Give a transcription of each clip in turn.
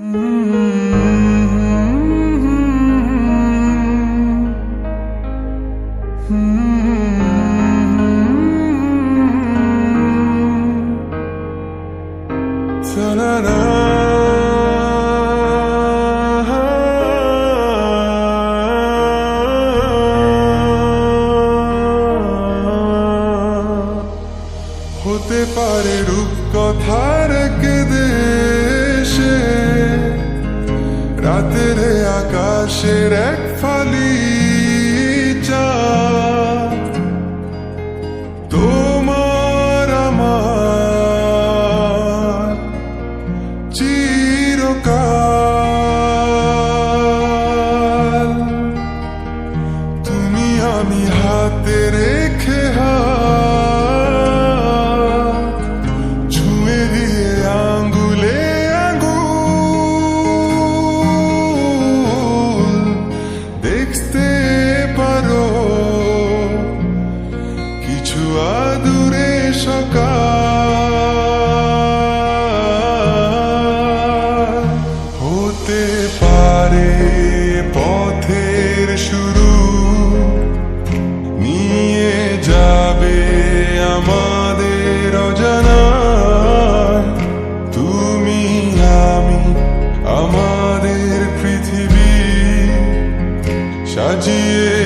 হতে পারে রূপ কথার شرك فلي আদুরে সকাল। হতে পারে পথের শুরু। নিয়ে যাবে আমাদের অজানায় তুমি, আমি, আমাদের পৃথিবী। সাজিয়ে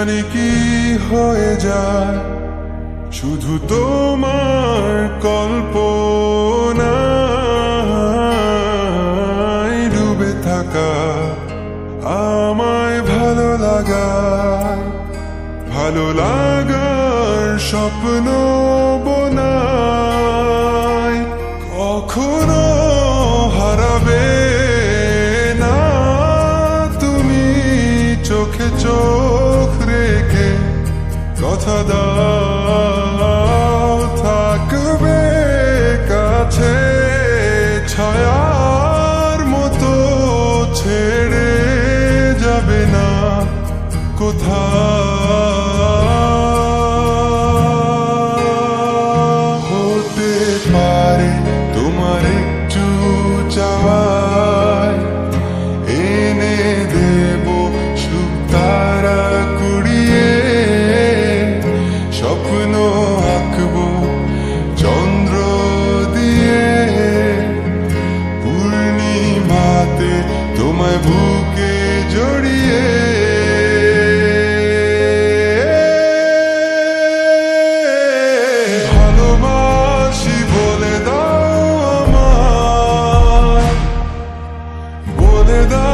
জানি কি হয়ে যায়। শুধু তোমার কল্পনায় ডুবে থাকা, আমায় ভালো লাগায় ভালো লাগার স্বপ্ন বোনায় না কোথাও। under the